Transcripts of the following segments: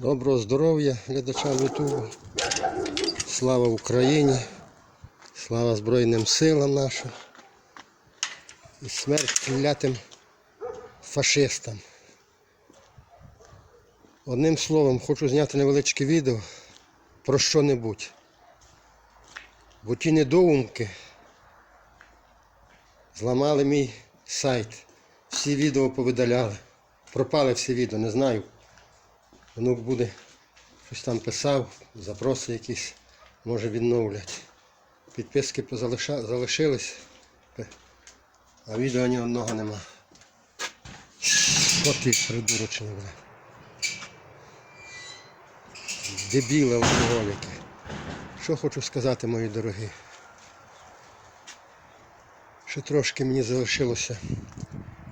Доброго здоров'я глядачам Ютубу. Слава Україні. Слава Збройним силам нашим. І смерть клятим фашистам. Одним словом, хочу зняти невеличке відео про що-небудь. Бо ті недоумки зламали мій сайт. Всі відео повидаляли. Пропали всі відео, не знаю. Внук буде щось там писав, запроси якісь, може відновлять. Підписки залишились, а відео ні одного нема. От ти придурочний, бля. Дебіли алкоголіки. Що хочу сказати, мої дорогі. Ще трошки мені залишилося.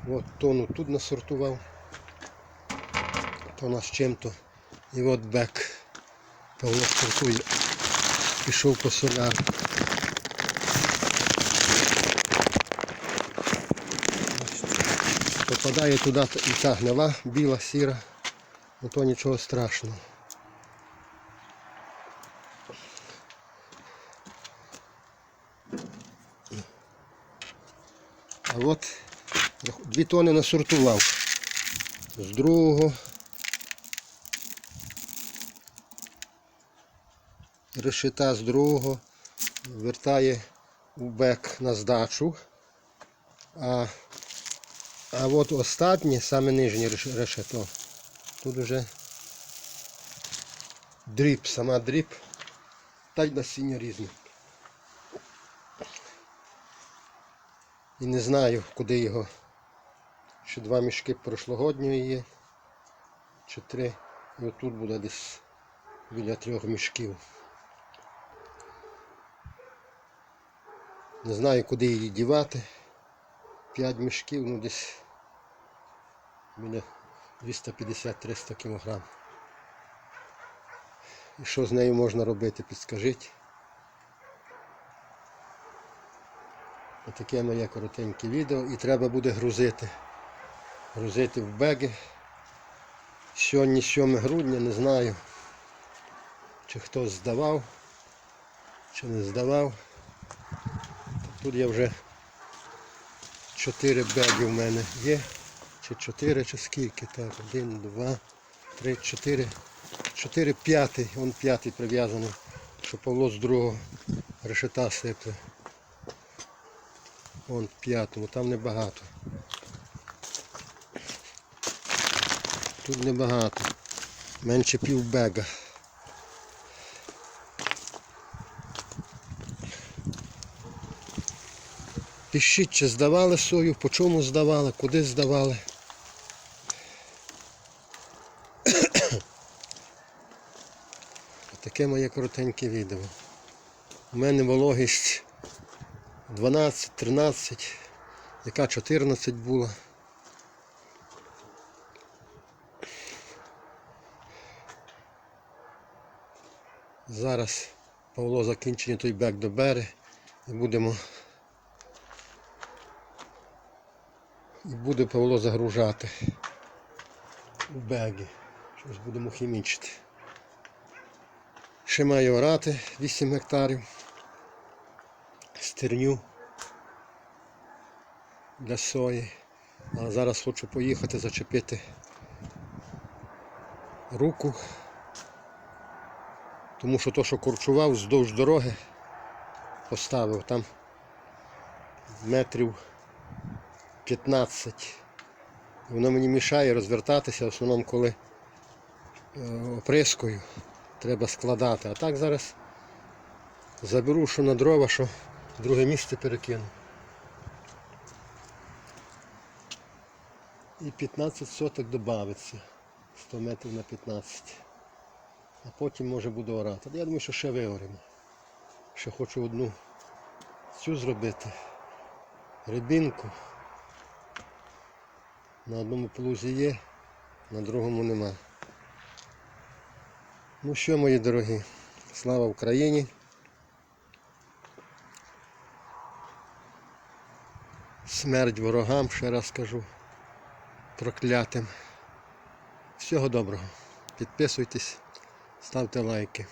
От тону тут насортував. То у нас чим-то. І от бек. Павло сортує. Пішов по соляру. Попадає туди і та гнила, біла, сіра. Ну то нічого страшного. А от дві тони насортував. З другого. Решета з другого вертає у бек на здачу. А, а от останнє, саме нижнє решето, тут вже дріб, сама дріб, та й насіння різне. І не знаю, куди його. Ще два мішки прошлогодньої є. Чи три. І отут буде десь біля трьох мішків. Не знаю, куди її дівати. П'ять мішків, ну десь біля 250-300 кг. І що з нею можна робити, підскажіть. Отаке моє коротеньке відео і треба буде грузити. Грузити в беги. Сьогодні 7 грудня, не знаю, чи хтось здавав, чи не здавав. Тут я вже 4 беги в мене є. Чи 4, чи скільки так. 1, 2, 3, 4. 4, п'ятий. Вон п'ятий прив'язаний, що Павло з другого решета сипле. Вон п'ятому, там небагато. Тут небагато. Менше півбега. Пишіть, чи здавали сою, по чому здавали, куди здавали. Таке моє коротеньке відео. У мене вологість 12-13, яка 14 була. Зараз Павло закінчення той бек добере і будемо і буде Павло загружати у беги. Щось будемо хімічити. Ще маю орати 8 гектарів. Стерню для сої. А зараз хочу поїхати зачепити руку. Тому що то, що корчував вздовж дороги, поставив там метрів 15. Воно мені мішає розвертатися, в основному коли е, оприскою треба складати. А так зараз заберу, що на дрова, що друге місце перекину. І 15 соток додається. 100 метрів на 15. А потім може буду орати. Я думаю, що ще виоримо. Ще хочу одну цю зробити. Рибінку. На одному плузі є, на другому нема. Ну що, мої дорогі, слава Україні. Смерть ворогам, ще раз кажу, проклятим. Всього доброго. підписуйтесь, ставте лайки.